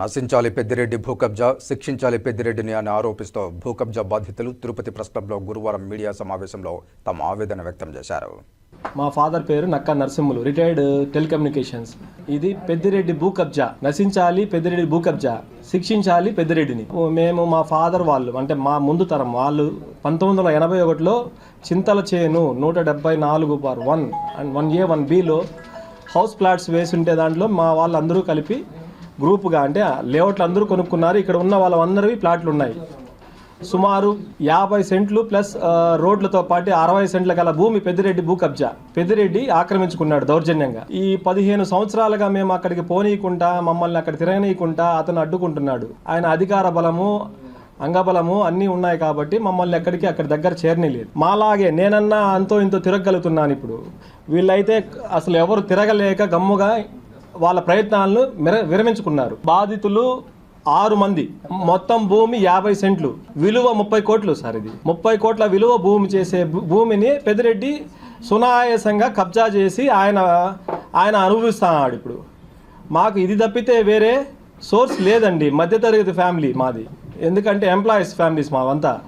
నశించాలి పెద్దిరెడ్డి భూకబ్జా శిక్షించాలి పెద్దిరెడ్డిని అని ఆరోపిస్తూ భూకబ్జా బాధితులు తిరుపతి ప్రెస్ క్లబ్లో గురువారం మీడియా సమావేశంలో తమ ఆవేదన వ్యక్తం చేశారు. మా ఫాదర్ పేరు నక్కా నరసింహులు రిటైర్డ్ టెలికమ్యూనికేషన్స్. ఇది పెద్దిరెడ్డి భూ కబ్జా నశించాలి పెద్దిరెడ్డి భూ కబ్జా శిక్షించాలి పెద్దిరెడ్డిని. మేము మా ఫాదర్ వాళ్ళు అంటే మా ముందు తరం వాళ్ళు పంతొమ్మిది వందల ఎనభై ఒకటిలో చింతల చేను నూట డెబ్బై నాలుగు bar one and one A one below house plots వేసి ఉంటే దాంట్లో మా వాళ్ళందరూ కలిపి గ్రూప్గా అంటే లేఅవుట్లు అందరూ కొనుక్కున్నారు. ఇక్కడ ఉన్న వాళ్ళందరివి ప్లాట్లు ఉన్నాయి. సుమారు యాభై సెంట్లు ప్లస్ రోడ్లతో పాటు అరవై సెంట్ల గల భూమి పెద్దిరెడ్డి భూ కబ్జా. పెద్దిరెడ్డి ఆక్రమించుకున్నాడు దౌర్జన్యంగా. ఈ పదిహేను సంవత్సరాలుగా మేము అక్కడికి పోనీయకుండా మమ్మల్ని అక్కడ తిరగనీయకుండా అతను అడ్డుకుంటున్నాడు. ఆయన అధికార బలము అంగబలము అన్నీ ఉన్నాయి కాబట్టి మమ్మల్ని ఎక్కడికి అక్కడి దగ్గర చేరనిలేదు మాలాగే నేనన్నా అంతో ఇంతో తిరగలుగుతున్నాను ఇప్పుడు. వీళ్ళైతే అసలు ఎవరు తిరగలేక గమ్ముగా వాళ్ళ ప్రయత్నాలను మిర- విరమించుకున్నారు. బాధితులు ఆరు మంది. మొత్తం భూమి యాభై సెంట్లు. విలువ ముప్పై కోట్లు సార్ ఇది. ముప్పై కోట్ల విలువ భూమి చేసే భూమిని పెద్దిరెడ్డి సునాయాసంగా కబ్జా చేసి ఆయన ఆయన అనుభవిస్తున్నాడు ఇప్పుడు. మాకు ఇది తప్పితే వేరే సోర్స్ లేదండి. మధ్యతరగతి ఫ్యామిలీ మాది. ఎందుకంటే ఎంప్లాయీస్ ఫ్యామిలీస్ మావంతా.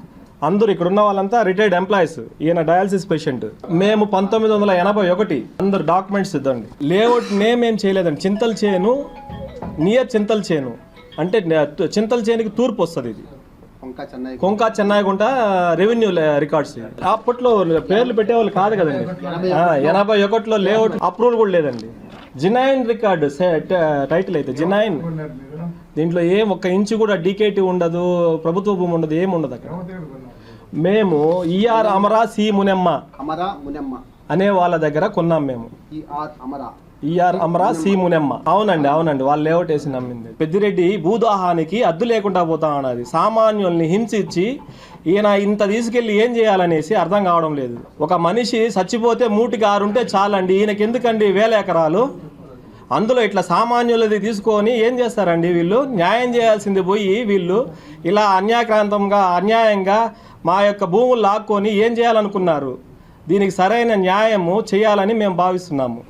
అందరూ ఇక్కడ ఉన్న వాళ్ళంతా రిటైర్డ్ ఎంప్లాయీస్ ఈయన డయాలసిస్ పేషెంట్ మేము పంతొమ్మిది వందల ఎనభై ఒకటి. అందరు డాక్యుమెంట్స్ ఇద్దండి. లేఅవుట్ నేమ్ ఏం చేయలేదండి. చింతల చేను నియర్ చింతల చేను. అంటే చింతల చేనుకి తూర్పు వస్తుంది ఇది. Konka Chennayagunta revenue records. అప్పట్లో పేర్లు పెట్టేవాళ్ళు కాదు కదండి. ఎనభై ఒకటిలో. లేఅవుట్ అప్రూవల్ కూడా లేదండి. జినైన్ రికార్డు టైటిల్ అయితే జినైన్ దీంట్లో ఏం ఒక్క ఇంచు కూడా డీకేటీ ఉండదు ప్రభుత్వ భూమి ఉండదు ఏం ఉండదు అక్కడ. మేము ఈఆర్ అమరా సి మునెమ్మ అమరా మునెమ్మ. అనే వాళ్ళ దగ్గర కొన్నాం మేము. అమరా. ER Amara C Munemma. అవునండి అవునండి వాళ్ళు లేఅవుట్ వేసి నమ్మింది. పెద్దిరెడ్డి భూదాహానికి అద్దు లేకుండా పోతా ఉన్నది సామాన్యుల్ని హింసించి ఈయన ఇంత తీసుకెళ్ళి ఏం చేయాలనేసి అర్థం కావడం లేదు. ఒక మనిషి చచ్చిపోతే మూటికి ఆరుంటే చాలండి ఈయనకి ఎందుకండి వేల ఎకరాలు? అందులో ఇట్లా సామాన్యులది తీసుకొని ఏం చేస్తారండి వీళ్ళు? న్యాయం చేయాల్సింది పోయి వీళ్ళు ఇలా అన్యాక్రాంతంగా అన్యాయంగా మా యొక్క భూములు లాక్కొని ఏం చేయాలనుకున్నారు? దీనికి సరైన న్యాయము చేయాలని మేము భావిస్తున్నాము.